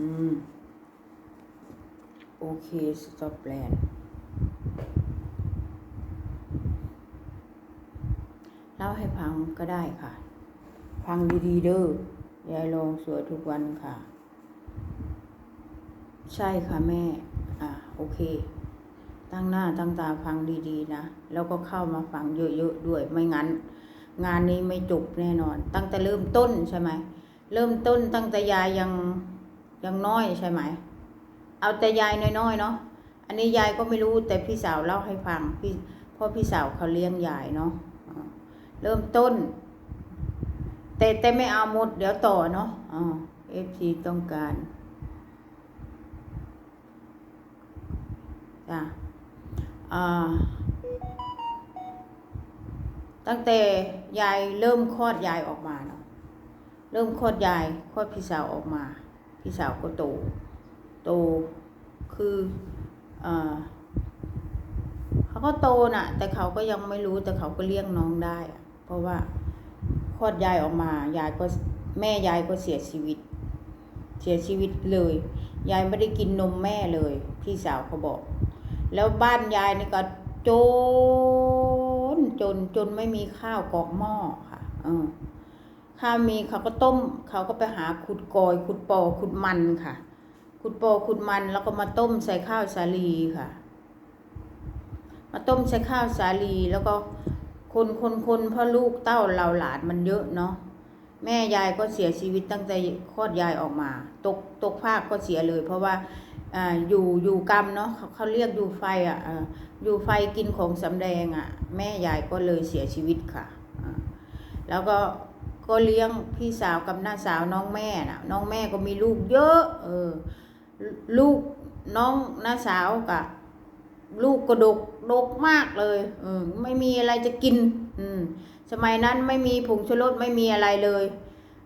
อืม โอเค สต็อปแลนเล่าให้ฟังก็ได้ค่ะ ฟังดีๆเด้อยายลองสวยทุกวันค่ะ ใช่ค่ะแม่ อะ โอเค ตั้งหน้าตั้งตาฟังดีๆ นะ แล้วก็เข้ามาฟังเยอะๆด้วย ไม่งั้น งานนี้ไม่จบแน่นอน ตั้งแต่เริ่มต้นใช่ไหม เริ่มต้นตั้งแต่ยายยัง ยังน้อยใช่ไหม เอาแต่ยายน้อยๆเนาะอันนี้ยายก็ไม่รู้แต่พี่สาวเล่าให้ฟังพี่พ่อพี่สาวเขาเลี้ยงยายเนาะเริ่มต้น แต่แต่ไม่เอาหมดเดี๋ยวต่อเนาะอ่าเอฟซีต้องการจ้ะอ่าตั้งแต่ยายเริ่มคลอดยายออกมาเนาะเริ่มคลอดยายคลอดพี่สาวออกมา พี่สาวก็โต โตคือเอเขาก็โตน่ะ แต่เขาก็ยังไม่รู้แต่เขาก็เลี้ยงน้องได้ เพราะว่าคลอดยายออกมายายก็แม่ยายก็เสียชีวิต เสียชีวิตเลย ยายไม่ได้กินนมแม่เลย พี่สาวเขาบอก แล้วบ้านยายนี่ก็จนจนจนไม่มีข้าวกอกหม้อค่ะ เออ ถ้ามีเขาก็ต้มเขาก็ไปหาขุดกอยขุดปอขุดมันค่ะ ขุดปอขุดมันแล้วก็มาต้มใส่ข้าวสาลีค่ะ มาต้มใส่ข้าวสาลีแล้วก็คนคนคนพราะลูกเต้าเราหลานมันเยอะเนาะแม่ยายก็เสียชีวิตตั้งแต่คลอดยายออกมา ตกตกภาคก็เสียเลย เพราะว่าอ่าอยู่อยู่กรรมเนาะเขาเขาเรียกอยู่ไฟอะอ่าอยู่ไฟกินของสำแดงอะ แม่ยายก็เลยเสียชีวิตค่ะ แล้วก็ ก็เลี้ยงพี่สาวกับน้าสาวน้องแม่น่ะ น้องแม่ก็มีลูกเยอะ เออ ลูกน้องน้าสาวกับลูกก็ดกดกมากเลย เออ ไม่มีอะไรจะกิน อืม สมัยนั้นไม่มีผงชูรสไม่มีอะไรเลย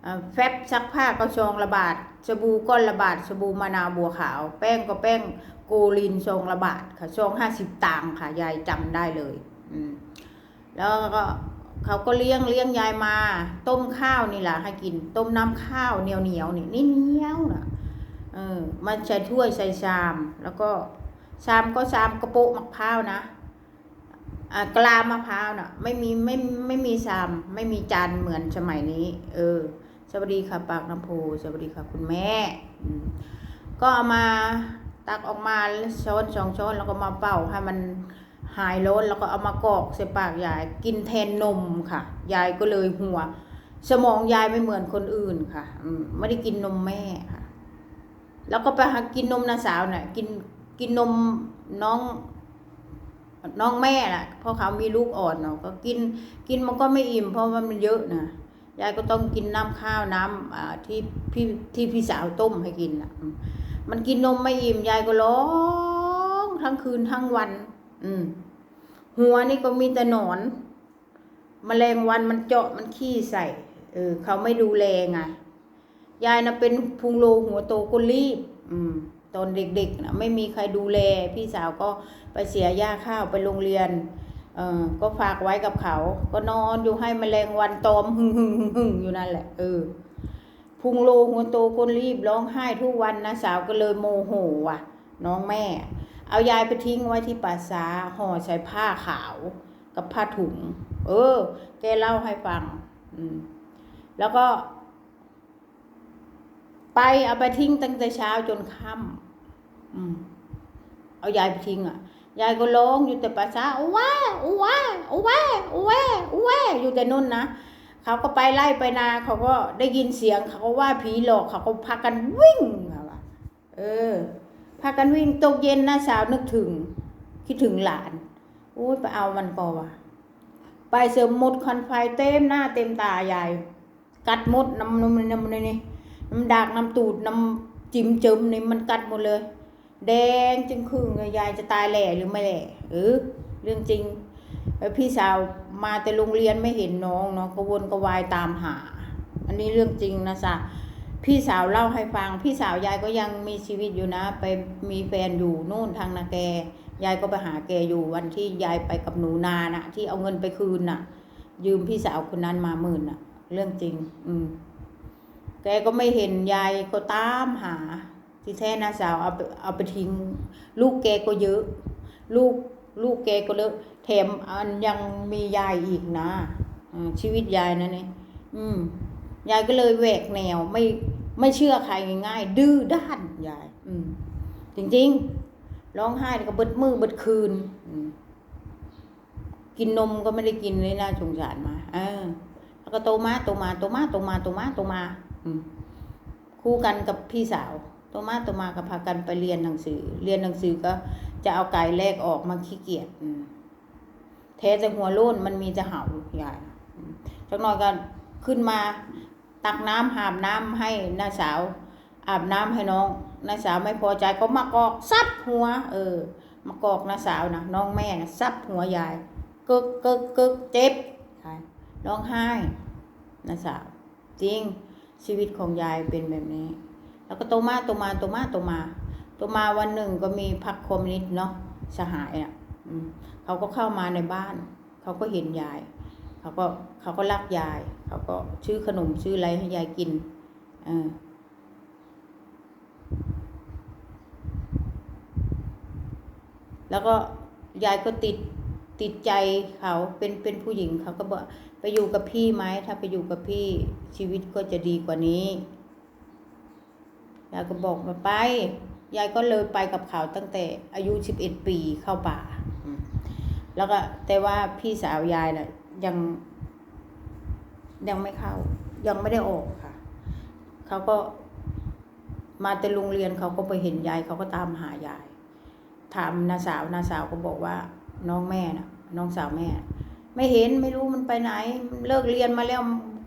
อ่าแฟบซักผ้าก็ซองละบาทสบู่ก้อนละบาทสบู่มะนาวบัวขาว แป้งก็แป้งโกลินซองละบาทค่ะซองห้าสิบตังค์ค่ะยายจำได้เลย อืม แล้วก็ เขาก็เลี้ยงเลี้ยงยายมา ต้มข้าวนี่แหละให้กิน ต้มน้ำข้าวเหนียวเหนียวนี่นี่เหนียวนะเออมันใส่ถ้วยใส่ชาม แล้วก็ชามก็ชามกระโปะมะพร้าวนะอ่ากลามะพร้าวน่ะ ไม่มีไม่ไม่มีชาม ไม่มีจานเหมือนสมัยนี้ เออสวัสดีค่ะปากน้ำโพสวัสดีค่ะคุณแม่ก็เอามาตักออกมาช้อนสองช้อนแล้วก็มาเป่าให้มัน หายร้อนแล้วก็เอามากอกใส่ปากยายกินแทนนมค่ะ ยายก็เลยหัว สมองยายไม่เหมือนคนอื่นค่ะไม่ได้กินนมแม่ค่ะ แล้วก็ไปหากินนมน้าสาวน่ะ กินกินนมน้อง น้องแม่น่ะเพราะเขามีลูกอ่อนเนาะก็กินกินมันก็ไม่อิ่ม เพราะว่ามันเยอะนะยายก็ต้องกินน้ำข้าวน้ำอ่าที่พี่ที่พี่สาวต้มให้กินอะ มันกินนมไม่อิ่มยายก็ร้องทั้งคืนทั้งวัน อืม หัวนี่ก็มีแต่หนอนแมลงวันมันเจาะมันขี้ใส่ เออ เขาไม่ดูแลไงยายนะเป็นพุงโลหัวโตก็รีบ อืม ตอนเด็กๆนะไม่มีใครดูแล พี่สาวก็ไปเสียย่าข้าวไปโรงเรียน เออก็ฝากไว้กับเขา ก็นอนอยู่ให้แมลงวันตอมหึ่งหึ่งหึ่งอยู่นั่นแหละ เออ พุงโลหัวโตคนรีบร้องไห้ทุกวันนะสาวก็เลยโมโหว่ะ น้องแม่ เอายายไปทิ้งไว้ที่ป่าช้าห่อใส่ผ้าขาวกับผ้าถุง เออ แกเล่าให้ฟัง อืม แล้วก็ ไปเอาไปทิ้งตั้งแต่เช้าจนค่ำอืม เอายายไปทิ้งอะ ยายก็ร้องอยู่แต่ป่าช้าอ้ว้าอ้ว้าอ้ว้าอ้ว้าอ้ว้าอยู่แต่นุ่นนะเขาก็ไปไล่ไปนาเขาก็ได้ยินเสียงเขาก็ว่าผีหลอกเขาก็พากันวิ่งอะว่ะเออ พากันวิ่งตกเย็นน้าสาวนึกถึง คิดถึงหลานโอ้ยไปเอามันก่อนว่ะไปเสริมมดควันไฟเต็มหน้าเต็มตายายกัดมดน้ำน้ำน้ำนี่นี่น้ำดากน้ำตูดน้ำจิ้มจิมนี่มันกัดหมดเลย แดงจึงครึ่งยายจะตายแหล่หรือไม่แหล่เออเรื่องจริงพี่สาวมาแต่โรงเรียนไม่เห็นน้องเนาะกวนกระวายตามหา อันนี้เรื่องจริงนะจ๊ะ พี่สาวเล่าให้ฟัง พี่สาวยายก็ยังมีชีวิตอยู่นะ ไปมีแฟนอยู่นู่นทางนาแก ยายก็ไปหาแกอยู่วันที่ยายไปกับหนูนาน่ะ ที่เอาเงินไปคืนน่ะ ยืมพี่สาวคนนั้นมาหมื่นน่ะ เรื่องจริง อืมแกก็ไม่เห็นยายก็ตามหา ที่แท้น้าสาวเอาไปเอาไปทิ้ง ลูกแกก็เยอะ ลูกลูกแกก็เลอะแถมอันยังมียายอีกนะอืมชีวิตยายนะเนี่ยอืม ยายก็เลยแหวกแนวไม่ไม่เชื่อใครง่ายๆ ดื้อด้านยาย อืม จริงๆ ร้องไห้ก็เบิดมือเบิดคืน กินนมก็ไม่ได้กินเลยนะสงสารมาเออแล้วก็โตมาโตมาโตมาโตมาโตมาโตมา อืม คู่กันกับพี่สาวโตมาโตมาก็พากันไปเรียนหนังสือ เรียนหนังสือก็จะเอาไก่แลกออกมาขี้เกียจอืมแท้แต่หัวโล้นมันมีจะเห่ายายอืมจักหน่อยก็ขึ้นมา ตักน้ำหาบน้ำให้น้าสาว อาบน้ำให้น้องน้าสาวไม่พอใจก็มากอกซับหัว เออ มากอกน้าสาวนะน้องแม่นะซับหัวยายกึกกึกกึกเจ็บร้องไห้น้าสาว จริงชีวิตของยายเป็นแบบนี้ แล้วก็โตมาโตมาโตมาโตมาโตมาวันหนึ่งก็มีพรรคคอมมิวนิสต์เนาะสหายอะอืมเขาก็เข้ามาในบ้าน เขาก็เห็นยาย เขาก็เขาก็รักยาย เขาก็ชื่อขนมชื่ออะไรให้ยายกินเออแล้วก็ยายก็ติดติดใจเขาเป็นเป็นผู้หญิงเขาก็บอกไปอยู่กับพี่ไหมถ้าไปอยู่กับพี่ชีวิตก็จะดีกว่านี้ยายก็บอกมาไป ยายก็เลยไปกับเขาตั้งแต่อายุสิบเอ็ดปีเข้าป่าอืมแล้วก็แต่ว่าพี่สาวยายน่ะ ยังยังไม่เข้า ยังไม่ได้ออกค่ะ เขาก็มาแต่โรงเรียนเขาก็ไปเห็นยายเขาก็ตามหายาย ถามนาสาวนาสาวก็บอกว่า น้องแม่น่ะน้องสาวแม่ ไม่เห็นไม่รู้มันไปไหน เลิกเรียนมาแล้ว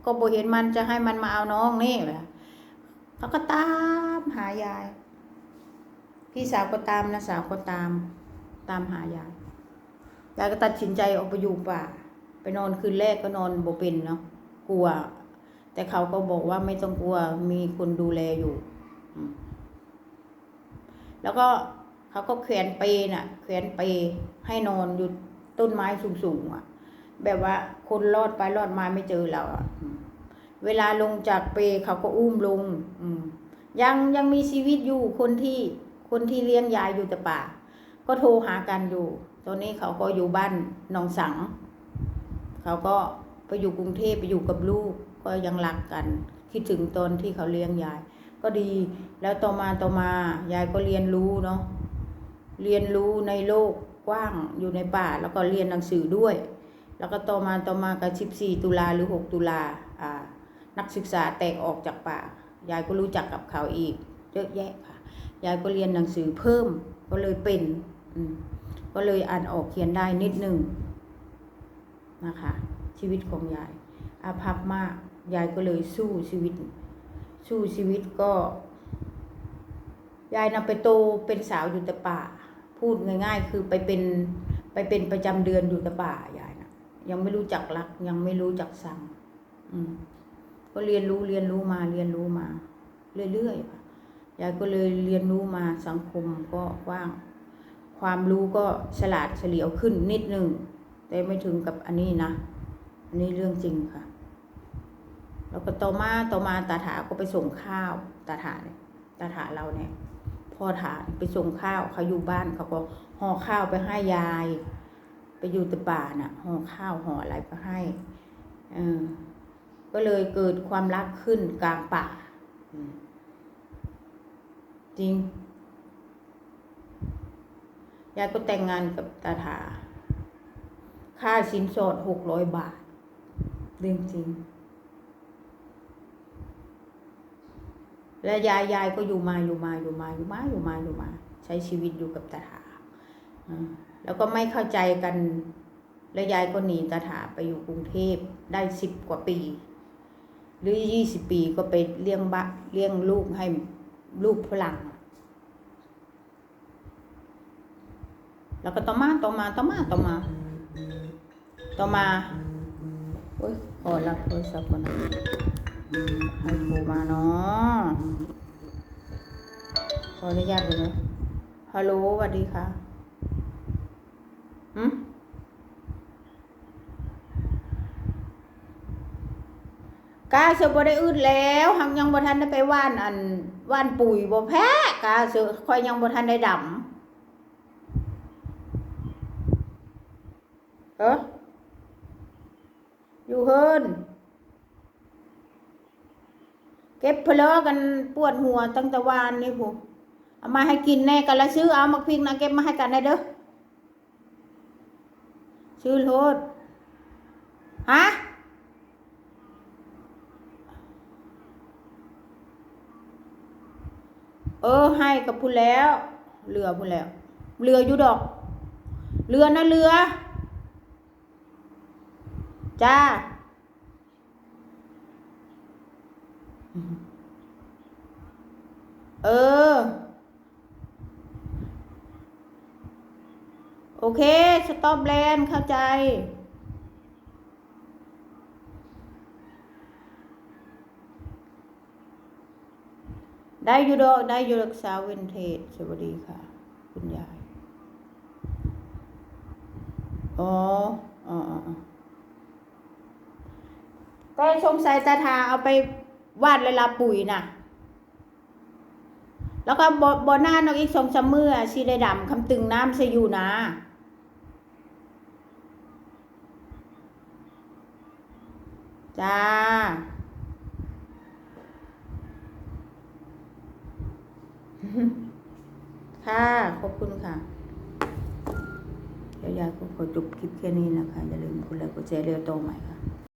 ก็บ่เห็นมันจะให้มันมาเอาน้องนี่แหละเขาก็ตามหายาย พี่สาวก็ตามนาสาวก็ตาม ตามหายายยายก็ตัดสินใจออกไปอยู่ป่า นอนคืนแรกก็นอนบ่เป็นเนาะกลัว แต่เขาก็บอกว่าไม่ต้องกลัวมีคนดูแลอยู่ แล้วก็เขาก็แขวนเปลน่ะ แขวนเปให้นอนอยู่ต้นไม้สูงๆอะ แบบว่าคนรอดไปรอดมาไม่เจอเราอะเวลาลงจากเปเขาก็อุ้มลง อืม ยังยังมีชีวิตอยู่คนที่คนที่เลี้ยงยายอยู่แต่ป่า ก็โทรหากันอยู่ ตอนนี้เขาก็อยู่บ้านหนองสัง เขาก็ไปอยู่กรุงเทพไปอยู่กับลูกก็ยังรักกัน คิดถึงตอนที่เขาเลี้ยงยาย ก็ดี แล้วต่อมาต่อมายายก็เรียนรู้เนาะเรียนรู้ในโลกกว้างอยู่ในป่า แล้วก็เรียนหนังสือด้วย แล้วก็ต่อมาต่อมากับ 14 ตุลาหรือ 6 ตุลาอ่านักศึกษาแตกออกจากป่า ยายก็รู้จักกับเขาอีกเยอะแยะค่ะยายก็เรียนหนังสือเพิ่มก็เลยเป็นอืก็เลยอ่านออกเขียนได้นิดหนึ่ง นะคะ ชีวิตของยายอาภัพมากยายก็เลยสู้ชีวิต สู้ชีวิตก็ยายนำไปโตเป็นสาวอยู่แต่ป่า พูดง่าย ๆ คือไปเป็นไปเป็นประจำเดือนอยู่แต่ป่ายายนะยังไม่รู้จักรัก ยังไม่รู้จักสั่งอืมก็เรียนรู้เรียนรู้มาเรียนรู้มา เรื่อยๆค่ะยายก็เลยเรียนรู้มาสังคมก็กว้าง ความรู้ก็ฉลาดเฉลียวขึ้นนิดหนึ่ง แต่ไม่ถึงกับอันนี้นะอันนี้เรื่องจริงค่ะ แล้วก็ต่อมาต่อมาตาถาก็ไปส่งข้าวตาถาเนี่ยตาถาเราเนี่ยพ่อถาไปส่งข้าวเขาอยู่บ้านเขาก็ห่อข้าวไปให้ยาย ไปอยู่ต่ป่าน่ะห่อข้าวห่ออะไรไปให้อก็เลยเกิดความรักขึ้นกลางป่าจริงยายก็แต่งงานกับตาถา ค่าสินสอดหกร้อยบาท เรื่องจริง และยายยายก็อยู่มาอยู่มาอยู่มาอยู่มาอยู่มาอยู่มา ใช้ชีวิตอยู่กับตาถาแล้วก็ไม่เข้าใจกัน แล้วยายก็หนีตาถาไปอยู่กรุงเทพได้สิบกว่าปี หรือยี่สิบปีก็ไปเลี้ยงบะเลี้ยงลูกให้ลูกฝรั่งแล้วก็ต่อมาต่อมาต่อมาต่อมา ต่อมาโอ้ยขอรับโทรศัพท์ก่อนนะให้โทรมาเนาะขออนุญาตเลยฮัลโหลสวัสดีค่ะหืมกาเสือบ่ได้อึดแล้วหังยังบ่ทันได้ไปว่านอันว่านปุ๋ยบ่แพ้กาเสือคอยยังบ่ทันได้ดำเอออยู่เฮิน เก็บเพลอกันปวดหัวตั้งแต่วานนี่ผมเอามาให้กินแน่กันและซื้อเอามาพริกนะเก็บมาให้กันได้เด้อซื้อโลดฮะเออให้กับพูนแล้วเรือพูนแล้วเรืออยู่ดอก เรือนะเรือ จ้า เออ โอเค สต็อปแลนด์เข้าใจ ได้อยู่ดอกได้อยู่รักษาเวนเทจสวัสดีค่ะ คุณยายอ๋ออ๋ออ๋อ อ๋อก็สงสัยตาทาเอาไป วาดเลยลาปุ๋ยน่ะแล้วก็บบหน้านอกอีกสองสามมืออสีได้ดำคำตึงน้ำสอยู่นะจ้าค่ะ ขอบคุณค่ะยวยายก็ขอจบคลิปแค่นี้นะคะ อย่าลืมกดไลค์กดแชร์เรียวโตใหม่ค่ะ